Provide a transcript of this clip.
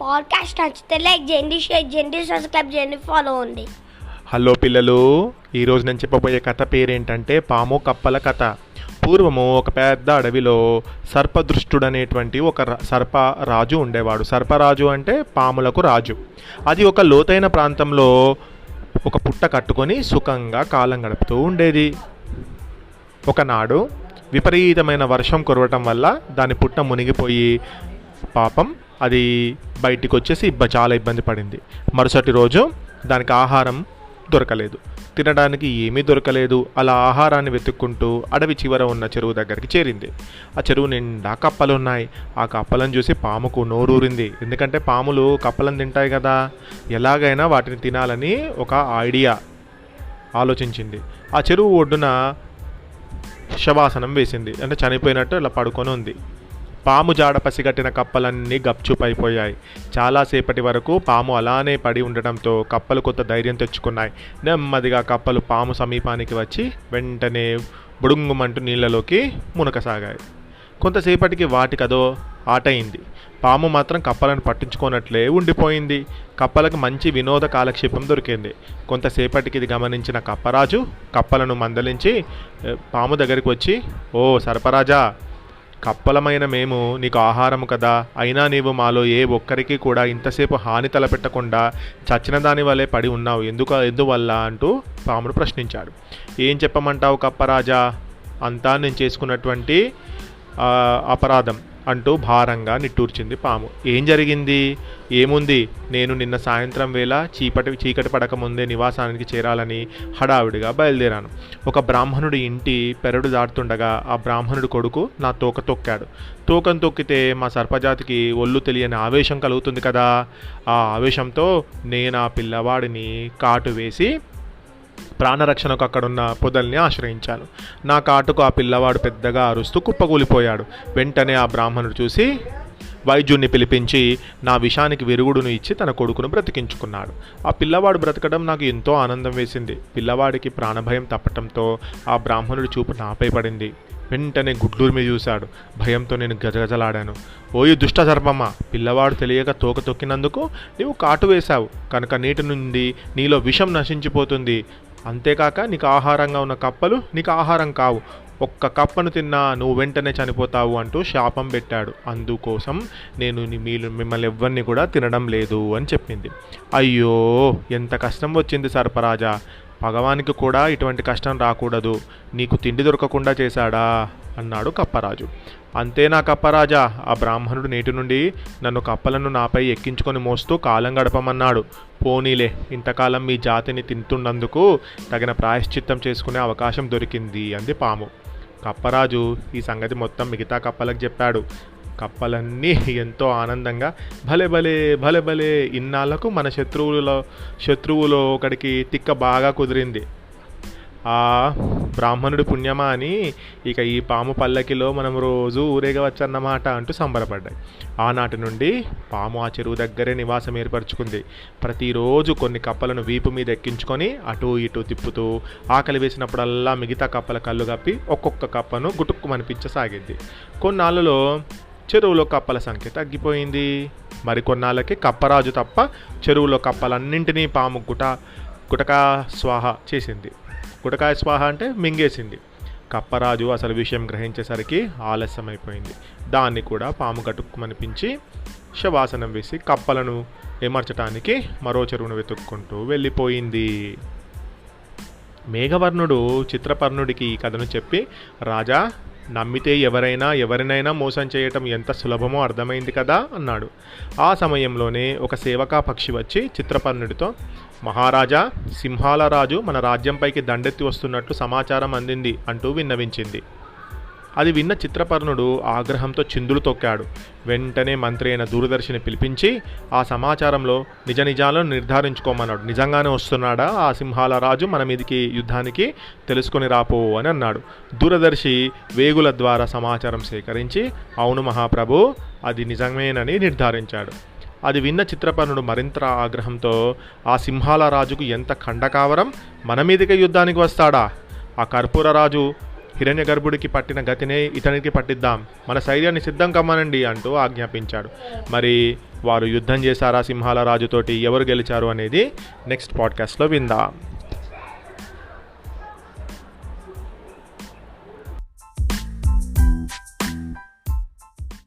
Podcast నచ్చితే like చేయండి share చేయండి సబ్స్క్రైబ్ చేయండి ఫాలో అవ్వండి హలో పిల్లలు ఈరోజు నేను చెప్పబోయే కథ పేరేంటంటే పాము కప్పల కథ. పూర్వము ఒక పెద్ద అడవిలో సర్పదృష్టుడు అనేటువంటి ఒక సర్పరాజు సర్ప రాజు ఉండేవాడు. సర్పరాజు అంటే పాములకు రాజు. అది ఒక లోతైన ప్రాంతంలో ఒక పుట్ట కట్టుకొని సుఖంగా కాలం గడుపుతూ ఉండేది. ఒకనాడు విపరీతమైన వర్షం కురవటం వల్ల దాని పుట్ట మునిగిపోయి పాపం అది బయటికి వచ్చేసి చాలా ఇబ్బంది పడింది. మరుసటి రోజు దానికి ఆహారం దొరకలేదు. తినడానికి ఏమీ దొరకలేదు. అలా ఆహారాన్ని వెతుక్కుంటూ అడవి చివర ఉన్న చెరువు దగ్గరికి చేరింది. ఆ చెరువు నిండా కప్పలు ఉన్నాయి ఆ కప్పలను చూసి పాముకు నోరూరింది. ఎందుకంటే పాములు కప్పలను తింటాయి కదా. ఎలాగైనా వాటిని తినాలని ఒక ఐడియా ఆలోచించింది. ఆ చెరువు ఒడ్డున శవాసనం వేసింది. అంటే చనిపోయినట్టు ఇలా పడుకొని ఉంది. పాము జాడ పసిగట్టిన కప్పలన్నీ గప్చుపైపోయాయి. చాలాసేపటి వరకు పాము అలానే పడి ఉండటంతో కప్పలు కొత్త ధైర్యం తెచ్చుకున్నాయి. నెమ్మదిగా కప్పలు పాము సమీపానికి వచ్చి వెంటనే బుడుంగుమంటూ నీళ్ళలోకి మునకసాగాయి. కొంతసేపటికి వాటికదో ఆటయింది. పాము మాత్రం కప్పలను పట్టించుకోనట్లే ఉండిపోయింది. కప్పలకు మంచి వినోద కాలక్షేపం దొరికింది. కొంతసేపటికి ఇది గమనించిన కప్పరాజు కప్పలను మందలించి పాము దగ్గరికి వచ్చి ఓ సర్పరాజా కప్పలమైన మేము నీకు ఆహారము కదా. అయినా నీవు మాలో ఏ ఒక్కరికి కూడా ఇంతసేపు హాని తలపెట్టకుండా చచ్చిన దాని వలె పడి ఉన్నావు. ఎందుకు ఎందువల్ల అంటూ పాముడు ప్రశ్నించాడు. ఏం చెప్పమంటావు కప్పరాజా అంతా నేను చేసుకున్నటువంటి అపరాధం. అంటూ భారంగా నిట్టూర్చింది పాము. ఏం జరిగింది? ఏముంది? నేను నిన్న సాయంత్రం వేళ చీకటి చీకటి పడకముందే నివాసానికి చేరాలని హడావిడిగా బయలుదేరాను. ఒక బ్రాహ్మణుడి ఇంటి పెరడు దాటుతుండగా ఆ బ్రాహ్మణుడి కొడుకు నా తోక తొక్కాడు. తోకం తొక్కితే మా సర్పజాతికి ఒళ్ళు తెలియని ఆవేశం కలుగుతుంది కదా. ఆ ఆవేశంతో నేను ఆ పిల్లవాడిని కాటు వేసి ప్రాణరక్షణకు అక్కడున్న పొదల్ని ఆశ్రయించాను. నా కాటుకు ఆ పిల్లవాడు పెద్దగా అరుస్తూ కుప్పకూలిపోయాడు వెంటనే ఆ బ్రాహ్మణుడు చూసి వైద్యుణ్ణి పిలిపించి నా విషానికి విరుగుడును ఇచ్చి తన కొడుకును బ్రతికించుకున్నాడు. ఆ పిల్లవాడు బ్రతకడం నాకు ఎంతో ఆనందం వేసింది. పిల్లవాడికి ప్రాణభయం తప్పటంతో ఆ బ్రాహ్మణుడి చూపు నాపై పడింది. వెంటనే గుడ్లూరిమి మీద చూశాడు. భయంతో నేను గజగజలాడాను. ఓయి దుష్ట సర్పమ్మ పిల్లవాడు తెలియక తోక తొక్కినందుకు నీవు కాటు వేశావు. కనుక నీటి నుండి నీలో విషం నశించిపోతుంది. అంతేకాక నీకు ఆహారంగా ఉన్న కప్పలు నీకు ఆహారం కావు. ఒక్క కప్పను తిన్నా నువ్వు వెంటనే చనిపోతావు అంటూ శాపం పెట్టాడు. అందుకోసం నేను మీరు మిమ్మల్ని ఎవ్వరిని కూడా తినడం లేదు అని చెప్పింది. అయ్యో ఎంత కష్టం వచ్చింది సర్పరాజా. భగవానికి కూడా ఇటువంటి కష్టం రాకూడదు. నీకు తిండి దొరకకుండా చేశాడా? అన్నాడు కప్పరాజు. అంతేనా కప్పరాజా? ఆ బ్రాహ్మణుడు నేటి నుండి నన్ను కప్పలను నాపై ఎక్కించుకొని మోస్తూ కాలం గడపమన్నాడు. పోనీలే ఇంతకాలం మీ జాతిని తింటున్నందుకు తగిన ప్రాయశ్చిత్తం చేసుకునే అవకాశం దొరికింది అంది పాము. కప్పరాజు ఈ సంగతి మొత్తం మిగతా కప్పలకు చెప్పాడు. కప్పలన్నీ ఎంతో ఆనందంగా భలే భలే భలే భలే ఇన్నాళ్ళకు మన శత్రువులలో శత్రువులో ఒకడికి తిక్క బాగా కుదిరింది. ఆ బ్రాహ్మణుడి పుణ్యమా అని ఇక ఈ పాము పల్లకిలో మనం రోజు ఊరేగవచ్చన్నమాట అంటూ సంబరపడ్డాయి. ఆనాటి నుండి పాము ఆ చెరువు దగ్గరే నివాసం ఏర్పరచుకుంది. ప్రతిరోజు కొన్ని కప్పలను వీపు మీద ఎక్కించుకొని అటు ఇటు తిప్పుతూ ఆకలి వేసినప్పుడల్లా మిగతా కప్పల కళ్ళు కప్పి ఒక్కొక్క కప్పను గుటుక్కుమనిపించసాగింది. కొన్నాళ్ళలో చెరువులో కప్పల సంఖ్య తగ్గిపోయింది. మరికొన్నాళ్ళకి కప్పరాజు తప్ప చెరువులో కప్పలన్నింటినీ పాము గుట గుటకా స్వాహ చేసింది. గుటకాయ స్వాహ అంటే మింగేసింది. కప్పరాజు అసలు విషయం గ్రహించేసరికి ఆలస్యమైపోయింది. దాన్ని కూడా పాము గట్టుకుమనిపించి శవాసనం వేసి కప్పలను ఏమర్చటానికి మరో చెరువును వెతుక్కుంటూ వెళ్ళిపోయింది. మేఘవర్ణుడు చిత్రపర్ణుడికి ఈ కథను చెప్పి రాజా నమ్మితే ఎవరైనా ఎవరినైనా మోసం చేయటం ఎంత సులభమో అర్థమైంది కదా అన్నాడు. ఆ సమయంలోనే ఒక సేవకా పక్షి వచ్చి చిత్రపర్ణుడితో మహారాజా సింహాల రాజు మన రాజ్యంపైకి దండెత్తి వస్తున్నట్లు సమాచారం అందింది అంటూ విన్నవించింది. అది విన్న చిత్రపర్ణుడు ఆగ్రహంతో చిందులు తొక్కాడు. వెంటనే మంత్రి అయిన దూరదర్శిని పిలిపించి ఆ సమాచారంలో నిజ నిజాలను నిర్ధారించుకోమన్నాడు. నిజంగానే వస్తున్నాడా? ఆ సింహాల రాజు మన మీదికి యుద్ధానికి తెలుసుకొని రాపో అని అన్నాడు. దూరదర్శి వేగుల ద్వారా సమాచారం సేకరించి అవును మహాప్రభు అది నిజమేనని నిర్ధారించాడు. అది విన్న చిత్రపర్ణుడు మరింత ఆగ్రహంతో ఆ సింహాల రాజుకు ఎంత ఖండకావరం? మన మీదకే యుద్ధానికి వస్తాడా? ఆ కర్పూర రాజు హిరణ్య గర్భుడికి పట్టిన గతినే ఇతనికి పట్టిద్దాం. మన శైర్యాన్ని సిద్ధం కమ్మనండి అంటూ ఆజ్ఞాపించాడు. మరి వారు యుద్ధం చేశారా సింహాల రాజుతోటి? ఎవరు గెలిచారు అనేది నెక్స్ట్ పాడ్కాస్ట్లో విందాం.